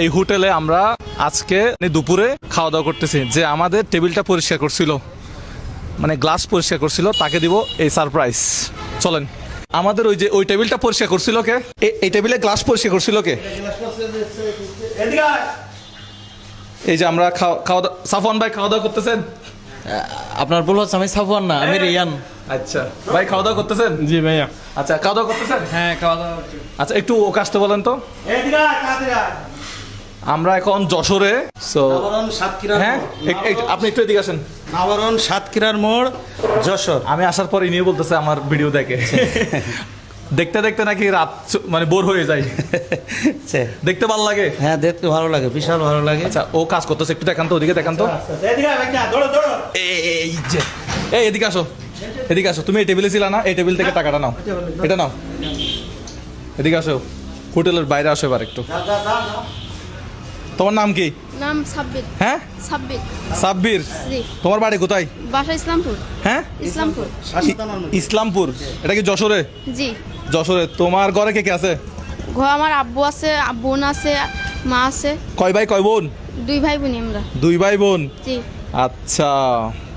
এই হোটেলে আমরা আজকে দুপুরে খাওয়া দাওয়া করতেছি। যে আমাদের টেবিলটা পরিষ্কার করছিল। মানে গ্লাস পরিষ্কার করছিল তাকে দিব এই সারপ্রাইজ। চলেন। আমাদের ওই যে ওই টেবিলটা পরিষ্কার করছিল কে? এই টেবিলে গ্লাস পরিষ্কার করছিল কে? এই যে আমরা খাওয়া খাওয়া দাওয়া সাফওয়ান ভাই খাওয়া দাওয়া করতেছেন? আপনার ভুল হচ্ছে আমি সাফওয়ান না আমি রিয়ান। আচ্ছা। ভাই খাওয়া দাওয়া করতেছেন? জি ভাইয়া। আচ্ছা খাওয়া দাওয়া করতেছেন? হ্যাঁ খাওয়া দাওয়া আচ্ছা একটু ওকে আসতে বলেন তো। আমরা এখন যশোরে সো হ্যাঁ আপনি একটু এদিকে আসেন। নাবারণ সাতক্ষীরার মোড় যশোর। আমি আসার পর ইনিও বলতেছে আমার ভিডিও দেখে। দেখতে দেখতে নাকি রাত মানে বোর হয়ে যায়। দেখতে ভালো লাগে? হ্যাঁ দেখতে ভালো লাগে বিশাল ভালো লাগে। আচ্ছা ও কাজ করতেছে একটু দেখান তো ওদিকে দেখান তো। এই- এই যে এই এদিকে আসো এদিকে আসো। তুমি এই টেবিলে ছিল না এই টেবিল থেকে টাকাটা নাও এটা নাও। এদিকে আসো হোটেলের বাইরে আসো এবার একটু। তোমার নাম কি? নাম সাব্বির। হ্যাঁ? সাব্বির। সাব্বির। তোমার বাড়ি কোথায়? বাসা ইসলামপুর। হ্যাঁ? ইসলামপুর। ইসলামপুর। এটা কি যশোরে? জি। যশোরে। তোমার ঘরে কে কে আছে? ঘর আমার আব্বু আছে বোন আছে মা আছে। কয় ভাই কয় বোন? দুই ভাই বোন আমরা। দুই ভাই বোন? জি। আচ্ছা।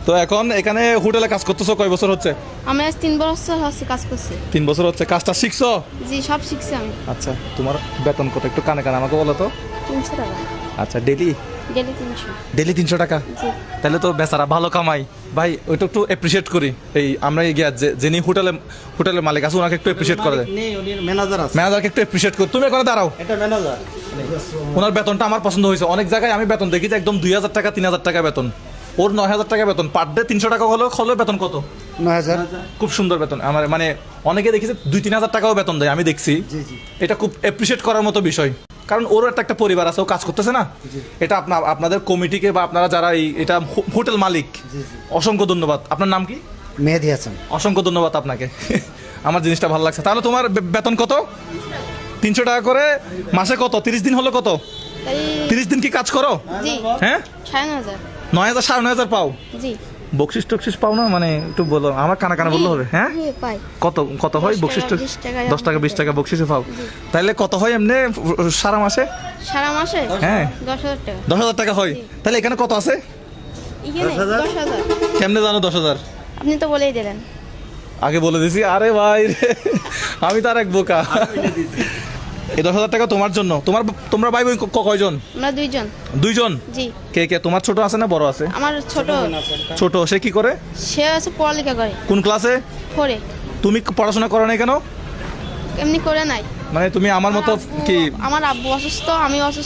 তো এখন এখানে হোটেলে কাজ করতেছো কয় বছর হচ্ছে? আমি আজ তিন বছর হচ্ছে কাজ করছি। তিন বছর হচ্ছে। কাজটা শিখছো? জি সব শিখছি আমি। আচ্ছা। তোমার বেতন কত? একটু কানে কানে আমাকে বলো তো। তিনশো টাকা। আচ্ছা ডেলি ডেলি তিনশো। ডেলি তিনশো টাকা? তাহলে তো বেচারা ভালো কামাই। ভাই ওইটা একটু অ্যাপ্রিসিয়েট করি। এই আমরা গিয়া যে যিনি হোটেলে হোটেলের মালিক আছে ওনাকে একটু অ্যাপ্রিসিয়েট করে দেয় ম্যানেজার আছে। ম্যানেজারকে একটু অ্যাপ্রিসিয়েট করি তুমি এখানে দাঁড়াও। এটা ম্যানেজার ওনার বেতনটা আমার পছন্দ হয়েছে। অনেক জায়গায় আমি বেতন দেখি যে একদম দুই হাজার টাকা তিন হাজার টাকা বেতন। ওর নয় হাজার টাকা বেতন। পার ডে তিনশো টাকা হলেও হলেও বেতন কত? নয় হাজার। খুব সুন্দর বেতন। আমার মানে অনেকে দেখেছে দুই তিন হাজার টাকাও বেতন দেয় আমি দেখছি। এটা খুব অ্যাপ্রিসিয়েট করার মতো বিষয়। কারণ ওরও একটা একটা পরিবার আছে ও কাজ করতেছে না। এটা আপনার আপনাদের কমিটিকে বা আপনারা যারা এই এটা হোটেল মালিক অসংখ্য ধন্যবাদ। আপনার নাম কি? মেহেদি হাসান। অসংখ্য ধন্যবাদ আপনাকে। আমার জিনিসটা ভালো লাগছে। তাহলে তোমার বেতন কত? তিনশো টাকা করে। মাসে কত? তিরিশ দিন হলো কত? তিরিশ দিন কি কাজ করো? হ্যাঁ? সাড়ে নয় হাজার। নয় হাজার সাড়ে নয় হাজার পাও। জি। বকশিস টকশিস পাও না? মানে একটু বলো আমার কানা কানা বললে হবে হ্যাঁ? হ্যাঁ, কত কত হয় বকশিস টাকা, দশ টাকা বিশ টাকা বকশিসে পাও। তাহলে কত হয় এমনি সারা মাসে? সারা মাসে? হ্যাঁ। দশ হাজার টাকা। দশ হাজার টাকা হয়। তাহলে এখানে কত আছে? এখানে কেমনে জানো দশ হাজার? আপনি তো বলেই দিলেন। আগে বলে দিছি আরে ভাই রে, আমি তার এক বোকা। এই দশ হাজার টাকা তোমার জন্য। তোমার তোমরা ভাই বোন কয়জন? আমরা দুইজন। দুইজন? জি। কে কে? তোমার ছোট আছে না বড় আছে? আমার ছোট। ছোট সে কি করে? সে আছে পড়ালেখা করে। কোন ক্লাসে? করে তুমি পড়াশোনা করো না কেন? এমনি করে নাই। মানে তুমি আমার মতো কি? আমার আব্বু অসুস্থ আমি অসুস্থ।